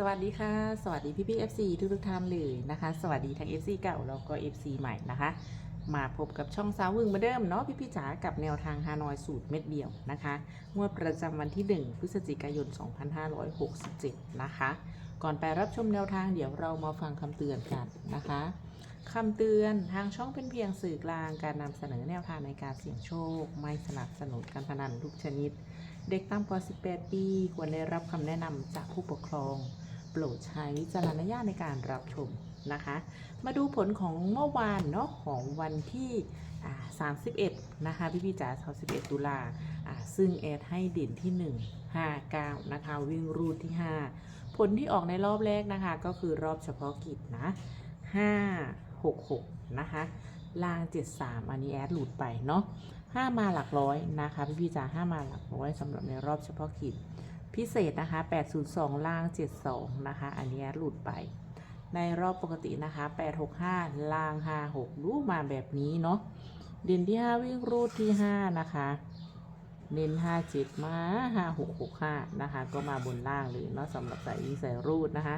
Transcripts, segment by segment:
สวัสดีค่ะ สวัสดีพี่พี่ๆ FC ทุกทุกท่านเลยนะคะ สวัสดีทั้ง FC เก่าแล้วก็ FC ใหม่นะคะ มาพบกับช่องสาววึงมาเดิมเนาะพี่พี่จ๋ากับแนวทางฮานอยสูตรเม็ดเดียวนะคะงวดประจำวันที่ 1 พฤศจิกายน 2567 นะคะ ก่อนไปรับชมแนวทางเดี๋ยวเรามาฟังคำเตือนกันนะคะคำเตือนทางช่องเป็นเพียงสื่อกลางการนำเสนอแนวทางในการเสี่ยงโชค ไม่สนับสนุนการพนันทุกชนิด เด็กต่ำกว่า 18 ปี ควรได้รับคำแนะนำจากผู้ปกครอง ปรดใช้วิจารณญาณในการรับชมนะคะ มาดูผลของเมื่อวานเนาะของวันที่ 31 นะคะ พี่พี่จ๋า31 ตุลาซึ่งแอดให้เด่นที่ 1 5 9 นะคะ วิ่งรูดที่ 5 ผลที่ออกในรอบแรกนะคะ ก็คือรอบเฉพาะกิจนะ 5 6 6 นะคะลาง 73 อันนี้แอดหลุดไปเนาะ5มาหลักร้อยนะคะ พี่พี่จ๋า5มาหลักร้อยสำหรับในรอบเฉพาะกิจ พิเศษนะคะ 802 ล่าง 72 นะคะ อันนี้หลุดไป ในรอบปกตินะคะ 865 ล่าง 56 รูมาแบบนี้เนาะ เด่นที่ 5 วิ่งรูดที่ 5 นะคะ เน้น 57 มา 5665 นะคะ ก็มาบนล่างเลยเนาะสำหรับสายวิ่งสายรูดนะคะ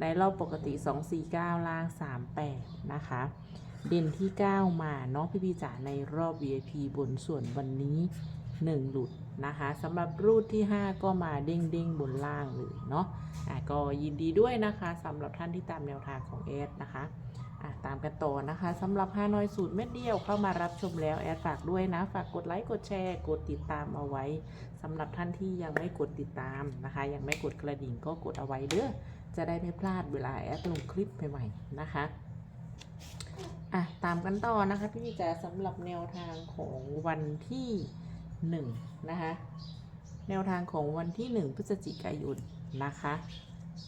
ในรอบปกติ 249 ล่าง 38 นะคะ เด่นที่ 9 มาเนาะพี่พี่จ๋าในรอบ VIP บนส่วนวันนี้ 1 หลุดนะคะสำหรับรูดที่ 5 ก็มาเด้งเด้งบนล่างเลยเนาะอะก็ยินดีด้วยนะคะสำหรับท่านที่ตามแนวทางของแอดนะคะอะตามกันต่อนะคะสำหรับฮานอยสูตรเม็ดเดียวเข้ามารับชมแล้วแอดฝากด้วยนะ ฝากกดไลค์กดแชร์ กดติดตามเอาไว้สำหรับท่านที่ยังไม่กดติดตามนะคะ ยังไม่กดกระดิ่งก็กดเอาไว้เด้อจะได้ไม่พลาดเวลาแอดลงคลิปใหม่ๆนะคะอะตามกันต่อนะคะพี่จ๋าสำหรับแนวทางของวันที่ หนึ่งนะคะ แนวทางของวันที่หนึ่งพฤศจิกายนนะคะ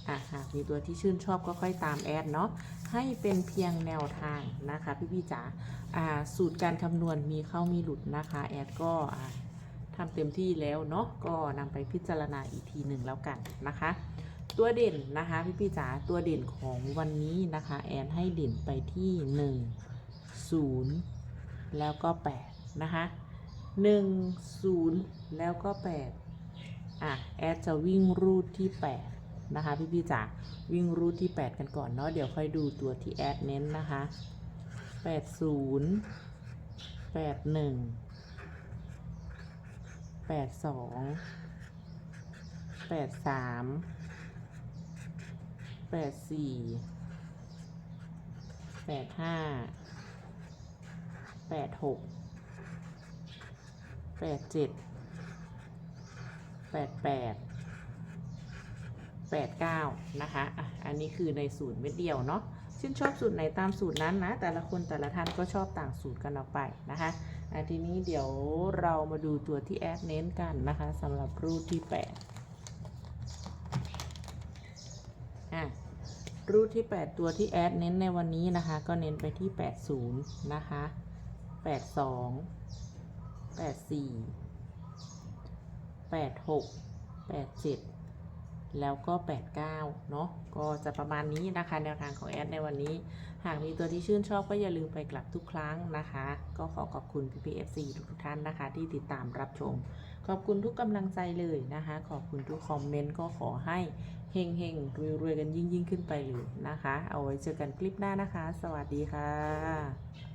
อะหากมีตัวที่ชื่นชอบก็ค่อยตามแอดเนาะให้เป็นเพียงแนวทางนะคะพี่พี่จ๋าอ่าสูตรการคำนวณมีเข้ามีหลุดนะคะ แอดก็อ่าทำเต็มที่แล้วเนาะก็นำไปพิจารณาอีกทีหนึ่งแล้วกันนะคะ ตัวเด่นนะคะพี่พี่จ๋าตัวเด่นของวันนี้นะคะ แอนให้เด่นไปที่ 1 0 แล้วก็ 8 นะคะ 1 0 แล้วก็ 8 อะ แอดจะวิ่งรูดที่ 8 นะคะ พี่พี่ๆจ๋าวิ่งรูดที่ 8 กันก่อนเนาะเดี๋ยวค่อยดูตัวที่แอดเน้นนะคะ 8 0 8 1 8 2 8 3แปดสี่แปดห้า แปดเจ็ดแปดแปดแปดเก้านะคะอะอันนี้คือในสูตรเม็ดเดียวเนาะชื่นชอบสูตรไหนตามสูตรนั้นนะ แต่ละคนแต่ละท่านก็ชอบต่างสูตรกันออกไปนะคะอะทีนี้เดี๋ยวเรามาดูตัวที่แอดเน้นกันนะคะสำหรับรูปที่แปดอะรูทที่ 8 ตัวที่แอดเน้นในวันนี้นะคะ ก็เน้นไปที่ 80 นะคะ 82 84 86 87แปดหกแปดเจ็ดแล้วก็ 89 เนาะก็จะประมาณนี้นะคะ แนวทางของแอดในวันนี้ หากมีตัวที่ชื่นชอบก็อย่าลืมไปกลับทุกครั้งนะคะ ก็ขอขอบคุณ PPFC ทุกท่านนะคะ ที่ติดตามรับชม ขอบคุณทุกกำลังใจเลยนะคะ ขอบคุณทุกคอมเมนต์ก็ขอให้เฮงเฮงรวยรวยกันยิ่งยิ่งขึ้นไปเลยนะคะ เอาไว้เจอกันคลิปหน้านะคะ สวัสดีค่ะ